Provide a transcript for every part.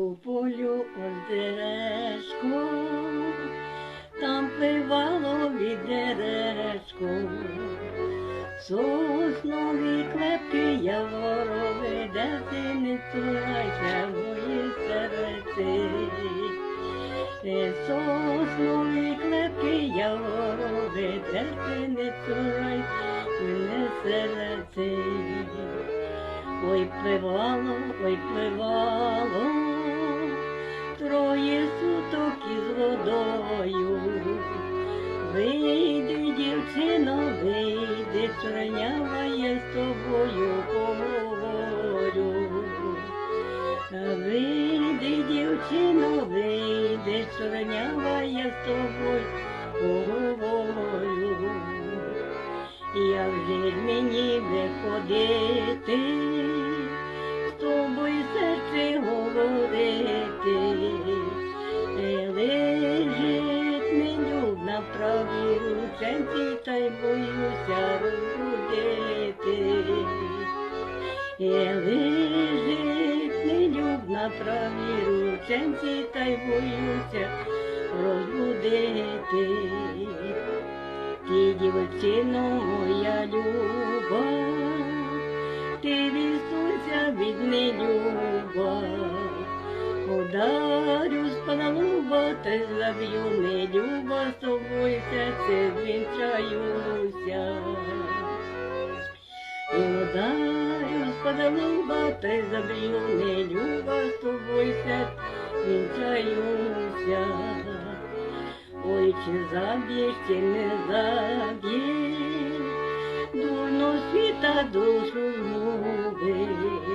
У полю озерешко, там пливало відеречко, соснові клепки яворови, де ти не цурайся, мої серце. Е, Соснові клепки яворови, де ти не цурайся, мене серце. Ой, пливало, ой, пливало, вийди, чорнява я з тобою поговорю. Вийди, дівчино, вийди, чорнява я з тобою поговорю. Я вже мені виходити, з тобою серце говорити, лежить меню на правій рученці, та й боюся розбудити. Е, Лежить меню на правій рученці, та й боюся розбудити. Ти, дівчино моя ударю з паналуба, та й заб'ю нелюба, з тобою серце звінчаюся. І ударю з паналуба, заб'ю нелюба, з тобою серце звінчаюся. Ой, чи заб'єш, чи не заб'єш, дурно світа душу губиш.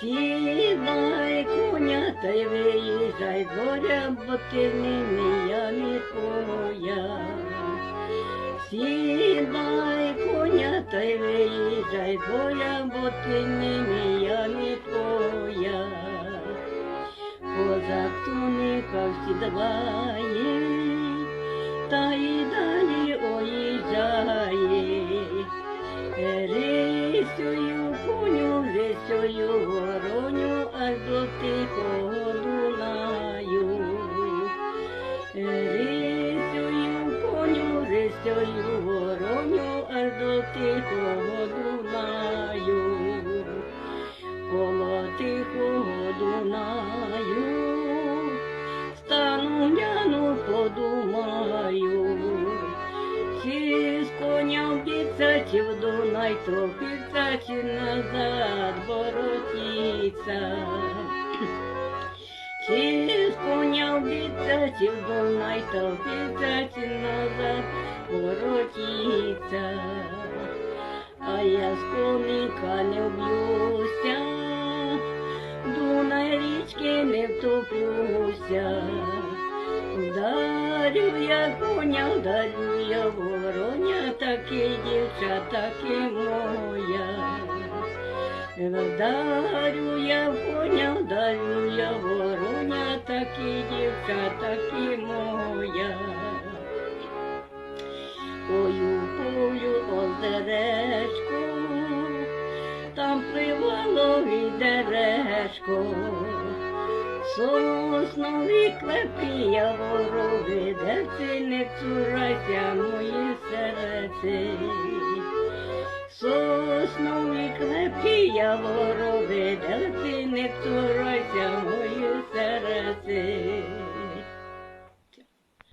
Сідай коня та й виїжджай горя, бо ти не я не твоя. Сідай коня та й виїжджай з бо ти не я не твоя. Козак туникав сідає, та й далі оїжджає. Вб'ється, в Дунай топиться, чи назад воротиться. Чи з коня вб'ється, чи в Дунай топиться, чи назад воротиться а я з коника не вб'юся, Дунай річки не втоплюся. Я коня, вдарю я вороня, таки дівча, таки моя. Вдарю я коня, вдарю я вороня, таки дівча, таки моя. У полю озеречко, там пливало відеречко, соснові клепі я ворови, де цурайся, моє серце. Соснові клепі я ворови, де не цурайся, моє серце.